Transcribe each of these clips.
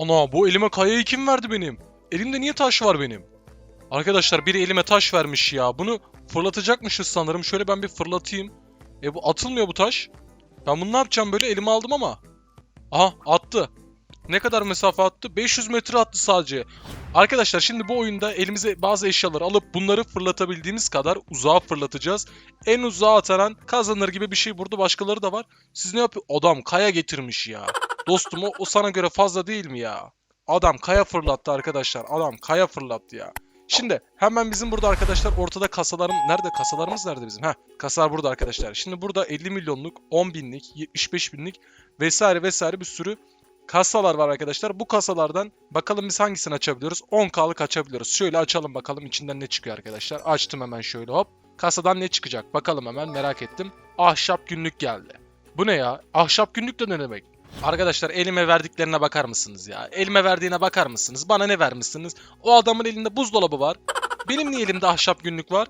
Ana bu elime kayayı kim verdi benim? Elimde niye taş var benim? Arkadaşlar biri elime taş vermiş ya. Bunu fırlatacakmışız sanırım. Şöyle ben bir fırlatayım. E bu atılmıyor bu taş. Ben bunu ne yapacağım böyle elime aldım ama. Aha attı. Ne kadar mesafe attı? 500 metre attı sadece. Arkadaşlar şimdi bu oyunda elimize bazı eşyaları alıp bunları fırlatabildiğimiz kadar uzağa fırlatacağız. En uzağa ataran kazanır gibi bir şey. Burada başkaları da var. Siz ne yapıyor? Adam kaya getirmiş ya. Dostum o, o sana göre fazla değil mi ya? Adam kaya fırlattı arkadaşlar. Adam kaya fırlattı ya. Şimdi hemen bizim burada arkadaşlar ortada kasalarım... Nerede? Kasalarımız nerede bizim? Heh kasalar burada arkadaşlar. Şimdi burada 50 milyonluk, 10 binlik, 75 binlik vesaire vesaire bir sürü kasalar var arkadaşlar. Bu kasalardan bakalım biz hangisini açabiliyoruz? 10K'lık açabiliyoruz. Şöyle açalım bakalım içinden ne çıkıyor arkadaşlar. Açtım hemen şöyle hop. Kasadan ne çıkacak? Bakalım hemen merak ettim. Ahşap günlük geldi. Bu ne ya? Ahşap günlük de ne demek? Arkadaşlar elime verdiklerine bakar mısınız ya? Elime verdiğine bakar mısınız? Bana ne vermişsiniz? O adamın elinde buzdolabı var. Benim niye elimde ahşap günlük var?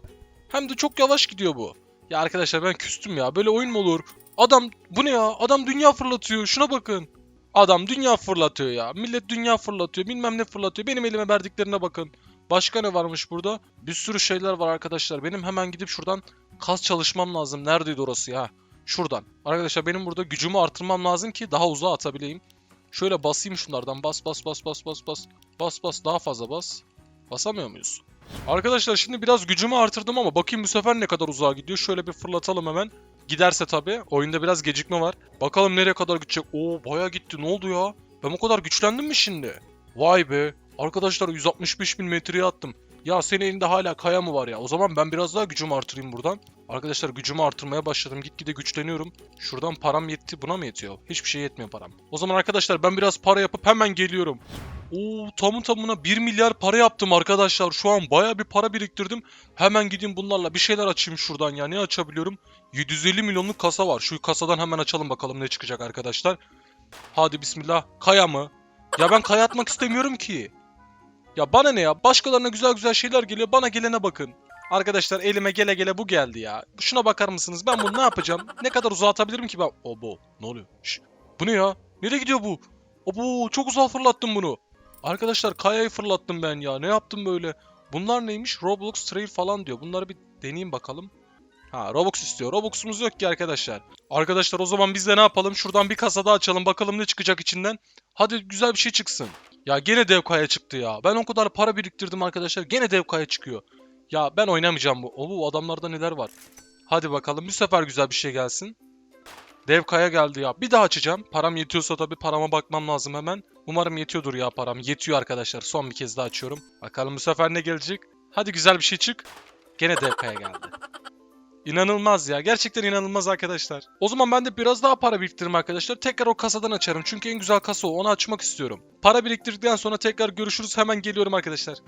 Hem de çok yavaş gidiyor bu. Ya arkadaşlar ben küstüm ya. Böyle oyun mu olur? Adam bu ne ya? Adam dünya fırlatıyor. Şuna bakın. Adam dünya fırlatıyor ya. Millet dünya fırlatıyor. Bilmem ne fırlatıyor. Benim elime verdiklerine bakın. Başka ne varmış burada? Bir sürü şeyler var arkadaşlar. Benim hemen gidip şuradan kas çalışmam lazım. Neredeydi orası ya? Şuradan. Arkadaşlar benim burada gücümü artırmam lazım ki daha uzağa atabileyim. Şöyle basayım şunlardan. Bas bas bas bas bas bas. Bas bas daha fazla bas. Basamıyor muyuz? Arkadaşlar şimdi biraz gücümü artırdım ama bakayım bu sefer ne kadar uzağa gidiyor. Şöyle bir fırlatalım hemen. Giderse tabii. Oyunda biraz gecikme var. Bakalım nereye kadar gidecek. Oo baya gitti. Ne oldu ya? Ben o kadar güçlendim mi şimdi? Vay be. Arkadaşlar 165 bin metreye attım. Ya senin elinde hala kaya mı var ya? O zaman ben biraz daha gücümü artırayım buradan. Arkadaşlar gücümü artırmaya başladım. Gitgide güçleniyorum. Şuradan param yetti. Buna mı yetiyor? Hiçbir şey yetmiyor param. O zaman arkadaşlar ben biraz para yapıp hemen geliyorum. Oo tamı tamına 1 milyar para yaptım arkadaşlar. Şu an baya bir para biriktirdim. Hemen gideyim bunlarla bir şeyler açayım şuradan ya. Ne açabiliyorum? 750 milyonluk kasa var. Şu kasadan hemen açalım bakalım ne çıkacak arkadaşlar. Hadi bismillah. Kaya mı? Ya ben kaya atmak istemiyorum ki. Ya bana ne ya? Başkalarına güzel güzel şeyler geliyor. Bana gelene bakın. Arkadaşlar elime gele gele bu geldi ya. Şuna bakar mısınız? Ben bunu ne yapacağım? Ne kadar uzağa atabilirim ki ben? Obo. Ne oluyor? Şş. Bu ne ya? Nereye gidiyor bu? Obo çok uzağa fırlattım bunu. Arkadaşlar kayayı fırlattım ben ya. Ne yaptım böyle? Bunlar neymiş? Roblox Trail falan diyor. Bunları bir deneyeyim bakalım. Ha Robux istiyor. Robux'umuz yok ki arkadaşlar. Arkadaşlar o zaman biz de ne yapalım? Şuradan bir kasa daha açalım. Bakalım ne çıkacak içinden. Hadi güzel bir şey çıksın. Ya gene dev kaya çıktı ya. Ben o kadar para biriktirdim arkadaşlar. Gene dev kaya çıkıyor. Ya ben oynamayacağım bu. Oo adamlarda neler var. Hadi bakalım bir sefer güzel bir şey gelsin. Dev kaya geldi ya. Bir daha açacağım. Param yetiyorsa tabii parama bakmam lazım hemen. Umarım yetiyordur ya param. Yetiyor arkadaşlar. Son bir kez daha açıyorum. Bakalım bu sefer ne gelecek. Hadi güzel bir şey çık. Gene dev kaya geldi. İnanılmaz ya. Gerçekten inanılmaz arkadaşlar. O zaman ben de biraz daha para biriktiririm arkadaşlar. Tekrar o kasadan açarım. Çünkü en güzel kasa o. Onu açmak istiyorum. Para biriktirdikten sonra tekrar görüşürüz. Hemen geliyorum arkadaşlar.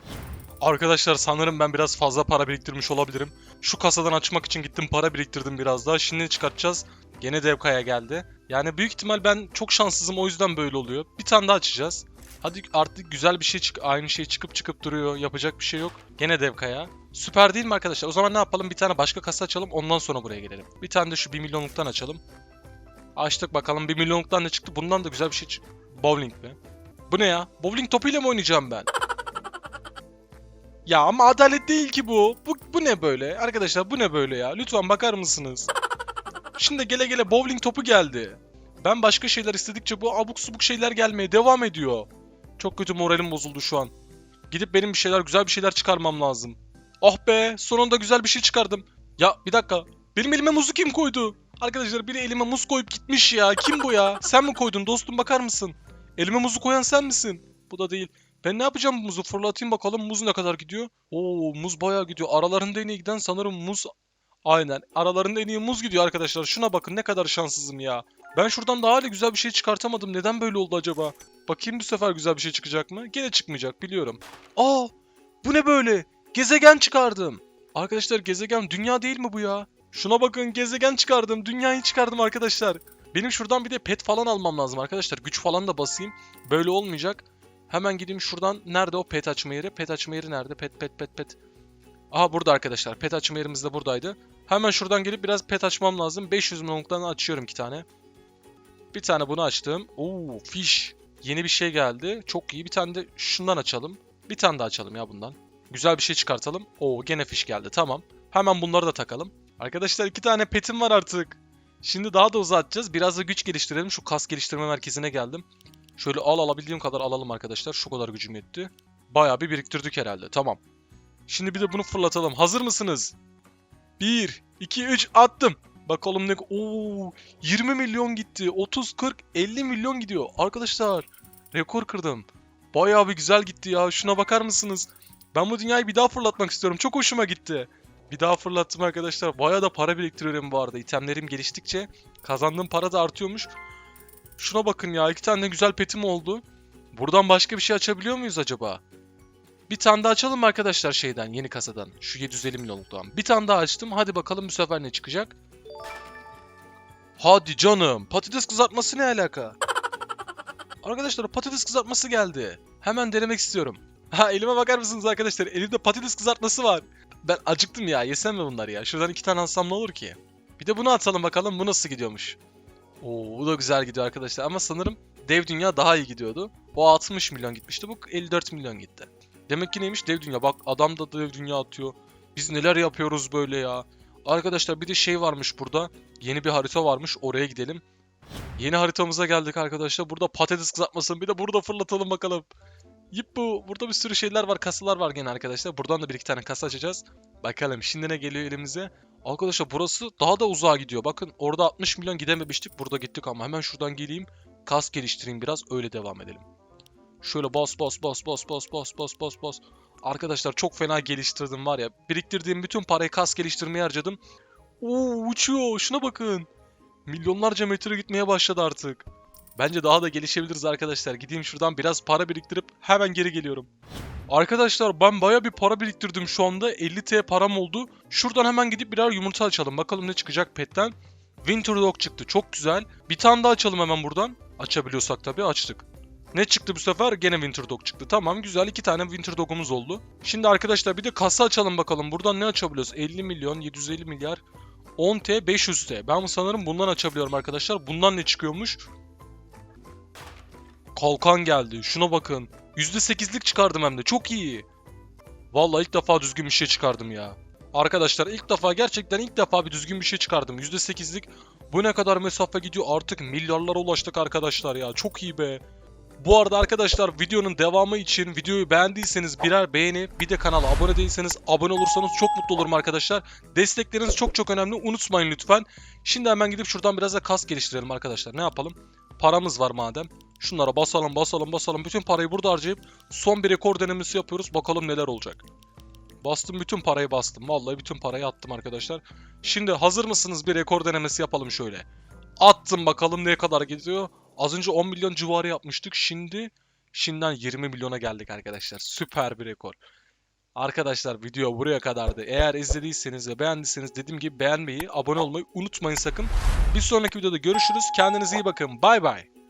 Arkadaşlar sanırım ben biraz fazla para biriktirmiş olabilirim. Şu kasadan açmak için gittim para biriktirdim biraz daha. Şimdi çıkartacağız. Gene dev kaya geldi. Yani büyük ihtimal ben çok şanssızım o yüzden böyle oluyor. Bir tane daha açacağız. Hadi artık güzel bir şey çık. Aynı şey çıkıp çıkıp duruyor. Yapacak bir şey yok. Gene dev kaya. Süper değil mi arkadaşlar? O zaman ne yapalım? Bir tane başka kasa açalım. Ondan sonra buraya gelelim. Bir tane de şu 1 milyonluktan açalım. Açtık bakalım 1 milyonluktan ne çıktı? Bundan da güzel bir şey çıktı. Bowling mi? Bu ne ya? Bowling topuyla mı oynayacağım ben? Ya ama adalet değil ki bu. Bu, bu ne böyle? Arkadaşlar bu ne böyle ya? Lütfen bakar mısınız? Şimdi gele gele bowling topu geldi. Ben başka şeyler istedikçe bu abuk subuk şeyler gelmeye devam ediyor. Çok kötü moralim bozuldu şu an. Gidip benim bir şeyler güzel bir şeyler çıkarmam lazım. Oh be sonunda güzel bir şey çıkardım. Ya bir dakika. Benim elime muzu kim koydu? Arkadaşlar biri elime muz koyup gitmiş ya. Kim bu ya? Sen mi koydun dostum bakar mısın? Elime muzu koyan sen misin? Bu da değil. Ben ne yapacağım muzu? Fırlatayım bakalım muz ne kadar gidiyor? Oo muz bayağı gidiyor. Aralarında en iyi giden sanırım muz. Aynen. Aralarında en iyi muz gidiyor arkadaşlar. Şuna bakın ne kadar şanssızım ya. Ben şuradan daha hala güzel bir şey çıkartamadım. Neden böyle oldu acaba? Bakayım bu sefer güzel bir şey çıkacak mı? Gene çıkmayacak biliyorum. Aa! Bu ne böyle? Gezegen çıkardım. Arkadaşlar gezegen dünya değil mi bu ya? Şuna bakın gezegen çıkardım. Dünyayı çıkardım arkadaşlar. Benim şuradan bir de pet falan almam lazım arkadaşlar. Güç falan da basayım. Böyle olmayacak. Hemen gideyim şuradan. Nerede o pet açma yeri? Pet açma yeri nerede? Pet pet pet pet. Aha burada arkadaşlar. Pet açma yerimiz de buradaydı. Hemen şuradan gelip biraz pet açmam lazım. 500 milyonluktan açıyorum iki tane. Bir tane bunu açtım. Oo fish. Yeni bir şey geldi. Çok iyi. Bir tane de şundan açalım. Bir tane daha açalım ya bundan. Güzel bir şey çıkartalım. Oo gene fiş geldi. Tamam. Hemen bunları da takalım. Arkadaşlar iki tane petim var artık. Şimdi daha da uzatacağız. Biraz da güç geliştirelim. Şu kas geliştirme merkezine geldim. Şöyle al alabildiğim kadar alalım arkadaşlar. Şu kadar gücüm yetti. Bayağı bir biriktirdik herhalde. Tamam. Şimdi bir de bunu fırlatalım. Hazır mısınız? 1, 2, 3 attım. Bakalım ne... Oo, 20 milyon gitti. 30, 40, 50 milyon gidiyor. Arkadaşlar rekor kırdım. Bayağı bir güzel gitti ya. Şuna bakar mısınız? Ben bu dünyayı bir daha fırlatmak istiyorum. Çok hoşuma gitti. Bir daha fırlattım arkadaşlar. Bayağı da para biriktiriyorum bu arada. İtemlerim geliştikçe kazandığım para da artıyormuş. Şuna bakın ya. iki tane güzel petim oldu. Buradan başka bir şey açabiliyor muyuz acaba? Bir tane daha açalım arkadaşlar şeyden, yeni kasadan. Şu 750 milyonluktan. Bir tane daha açtım. Hadi bakalım bu sefer ne çıkacak? Hadi canım. Patates kızartması ne alaka? Arkadaşlar patates kızartması geldi. Hemen denemek istiyorum. Ha elime bakar mısınız arkadaşlar? Elimde patates kızartması var. Ben acıktım ya. Yesem mi bunları ya? Şuradan iki tane alsam ne olur ki? Bir de bunu atalım bakalım bu nasıl gidiyormuş. Oo bu da güzel gidiyor arkadaşlar ama sanırım dev dünya daha iyi gidiyordu. O 60 milyon gitmişti bu 54 milyon gitti. Demek ki neymiş dev dünya bak adam da dev dünya atıyor. Biz neler yapıyoruz böyle ya. Arkadaşlar bir de şey varmış burada. Yeni bir harita varmış oraya gidelim. Yeni haritamıza geldik arkadaşlar. Burada patates kızartmasın bir de burada fırlatalım bakalım. Bu. Burada bir sürü şeyler var. Kasalar var gene arkadaşlar. Buradan da bir iki tane kasa açacağız. Bakalım şimdi ne geliyor elimize. Arkadaşlar burası daha da uzağa gidiyor. Bakın orada 60 milyon gidememiştik. Burada gittik ama hemen şuradan geleyim. Kas geliştireyim biraz. Öyle devam edelim. Şöyle bas bas bas bas bas bas bas bas bas. Arkadaşlar çok fena geliştirdim var ya. Biriktirdiğim bütün parayı kas geliştirmeye harcadım. Oo uçuyor. Şuna bakın. Milyonlarca metre gitmeye başladı artık. Bence daha da gelişebiliriz arkadaşlar. Gideyim şuradan biraz para biriktirip hemen geri geliyorum. Arkadaşlar ben baya bir para biriktirdim şu anda. 50T param oldu. Şuradan hemen gidip birer yumurta açalım. Bakalım ne çıkacak petten. Winter Dog çıktı. Çok güzel. Bir tane daha açalım hemen buradan. Açabiliyorsak tabii açtık. Ne çıktı bu sefer? Gene Winter Dog çıktı. Tamam güzel. iki tane Winter Dog'umuz oldu. Şimdi arkadaşlar bir de kasa açalım bakalım. Buradan ne açabiliyoruz? 50 milyon, 750 milyar, 10T, 500T. Ben sanırım bundan açabiliyorum arkadaşlar. Bundan ne çıkıyormuş? Kalkan geldi. Şuna bakın. %8'lik çıkardım hem de. Çok iyi. Vallahi ilk defa düzgün bir şey çıkardım ya. Arkadaşlar ilk defa gerçekten ilk defa bir düzgün bir şey çıkardım. %8'lik. Bu ne kadar mesafe gidiyor artık milyarlara ulaştık arkadaşlar ya. Çok iyi be. Bu arada arkadaşlar videonun devamı için videoyu beğendiyseniz birer beğeni bir de kanala abone değilseniz abone olursanız çok mutlu olurum arkadaşlar. Destekleriniz çok çok önemli unutmayın lütfen. Şimdi hemen gidip şuradan biraz da kas geliştirelim arkadaşlar. Ne yapalım? Paramız var madem. Şunlara basalım basalım basalım. Bütün parayı burada harcayıp son bir rekor denemesi yapıyoruz. Bakalım neler olacak. Bastım bütün parayı bastım. Vallahi bütün parayı attım arkadaşlar. Şimdi hazır mısınız bir rekor denemesi yapalım şöyle. Attım bakalım ne kadar gidiyor. Az önce 10 milyon civarı yapmıştık. Şimdi şimdiden 20 milyona geldik arkadaşlar. Süper bir rekor. Arkadaşlar video buraya kadardı. Eğer izlediyseniz ve beğendiyseniz dediğim gibi beğenmeyi, abone olmayı unutmayın sakın. Bir sonraki videoda görüşürüz. Kendinize iyi bakın. Bay bay.